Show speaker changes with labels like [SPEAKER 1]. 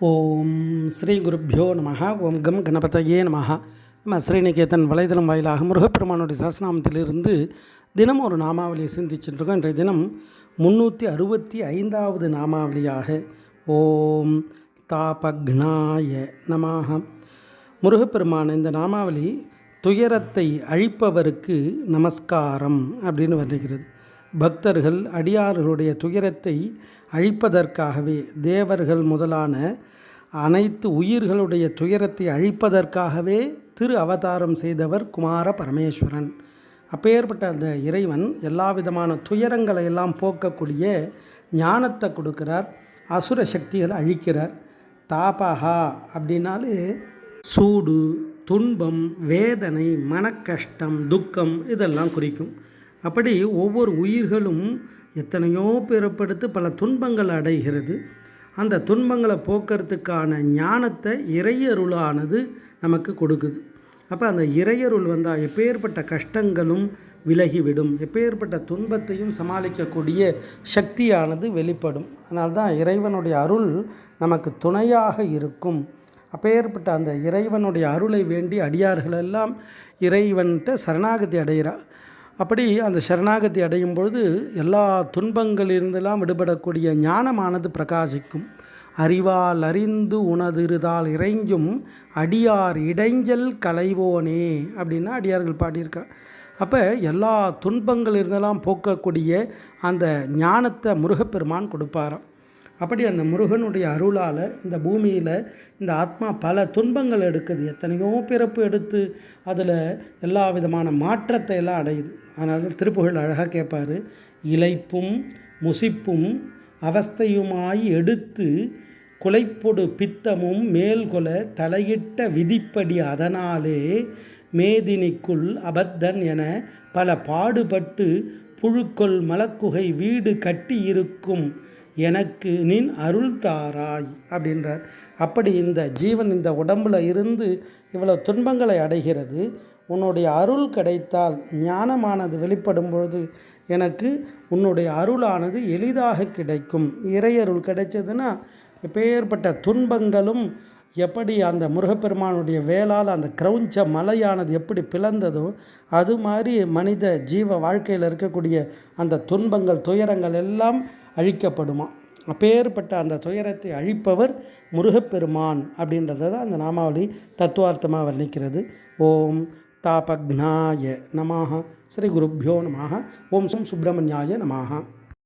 [SPEAKER 1] ஓம் ஸ்ரீ குருப்பியோ நம ஓம் கம் கணபதையே நம நம்ம ஸ்ரீநிகேதன் வலைதளம் வாயிலாக முருகப்பெருமானுடைய சாசனாமத்திலிருந்து தினம் ஒரு நாமாவளியை சிந்திச்சுட்டு இன்றைய தினம் முந்நூற்றி அறுபத்தி ஐந்தாவது நாமாவளியாக ஓம் தாபக்னாய நமாக முருகப்பெருமான் இந்த நாமாவளி துயரத்தை அழிப்பவருக்கு நமஸ்காரம் அப்படின்னு வருகிறது. பக்தர்கள் அடியார்களுடைய துயரத்தை அழிப்பதற்காகவே தேவர்கள் முதலான அனைத்து உயிர்களுடைய துயரத்தை அழிப்பதற்காகவே திரு அவதாரம் செய்தவர் குமார பரமேஸ்வரன். அப்பேற்பட்ட அந்த இறைவன் எல்லா விதமான துயரங்களை எல்லாம் போக்கக்கூடிய ஞானத்தை கொடுக்கிறார் அசுர சக்திகளை அழிக்கிறார். தாபஹா அப்படின்னாலே சூடு துன்பம் வேதனை மனக்கஷ்டம் துக்கம் இதெல்லாம் குறிக்கும். அப்படி ஒவ்வொரு உயிர்களும் எத்தனையோ பிறப்படுத்து பல துன்பங்கள் அடைகிறது. அந்த துன்பங்களை போக்குறதுக்கான ஞானத்தை இறையருளானது நமக்கு கொடுக்குது. அப்போ அந்த இறையருள் வந்தால் எப்பேற்பட்ட கஷ்டங்களும் விலகிவிடும். எப்பேற்பட்ட துன்பத்தையும் சமாளிக்கக்கூடிய சக்தியானது வெளிப்படும். அதனால் தான் இறைவனுடைய அருள் நமக்கு துணையாக இருக்கும். அப்பேற்பட்ட அந்த இறைவனுடைய அருளை வேண்டி அடியார்களெல்லாம் இறைவன்கிட்ட சரணாகதி அடைகிறார். அப்படி அந்த சரணாகதி அடையும் பொழுது எல்லா துன்பங்களிலிருந்தெல்லாம் விடுபடக்கூடிய ஞானமானது பிரகாசிக்கும். அறிவால் அறிந்து உணதிருதால் இறைஞ்சும் அடியார் இடைஞ்சல் கலைவோனே அப்படின்னா அடியார்கள் பாடியிருக்கா. அப்போ எல்லா துன்பங்கள் இருந்தெல்லாம் போக்கக்கூடிய அந்த ஞானத்தை முருகப்பெருமான் கொடுப்பாராம். அப்படி அந்த முருகனுடைய அருளால் இந்த பூமியில் இந்த ஆத்மா பல துன்பங்கள் எடுக்குது. எத்தனையோ பிறப்பு எடுத்து அதில் எல்லா விதமான மாற்றத்தை எல்லாம் அடையுது. அதனால திருப்புகழ் அழகாக கேட்பார் இலைப்பும் முசிப்பும் அவஸ்தையுமாய் எடுத்து குலைப்பொடு பித்தமும் மேல்கொல தலையிட்ட விதிப்படி அதனாலே மேதினிக்குள் அபத்தன் என பல பாடுபட்டு புழுக்கொள் மலக்குகை வீடு கட்டியிருக்கும். எனக்கு நின் அருள் தாராய் அப்படின்றார். அப்படி இந்த ஜீவன் இந்த உடம்பில் இருந்து இவ்வளோ துன்பங்களை அடைகிறது. உன்னுடைய அருள் கிடைத்தால் ஞானமானது வெளிப்படும் பொழுது எனக்கு உன்னுடைய அருளானது எளிதாக கிடைக்கும். இறையருள் கிடைச்சதுன்னா எப்பேற்பட்ட துன்பங்களும் எப்படி அந்த முருகப்பெருமானுடைய வேளால் அந்த கிரௌஞ்ச மலையானது எப்படி பிளந்ததோ அது மாதிரி மனித ஜீவ வாழ்க்கையில் இருக்கக்கூடிய அந்த துன்பங்கள் துயரங்கள் எல்லாம் அழிக்கப்படுமா? அப்பேற்பட்ட அந்த துயரத்தை அழிப்பவர் முருகப்பெருமான் அப்படின்றத தான் அந்த நாமாவளி தத்துவார்த்தமாக வர்ணிக்கிறது. ஓம் தாபக்னாய நமாக ஸ்ரீ குருப்பியோ நமாக ஓம் சும் சுப்பிரமணியாய நமாக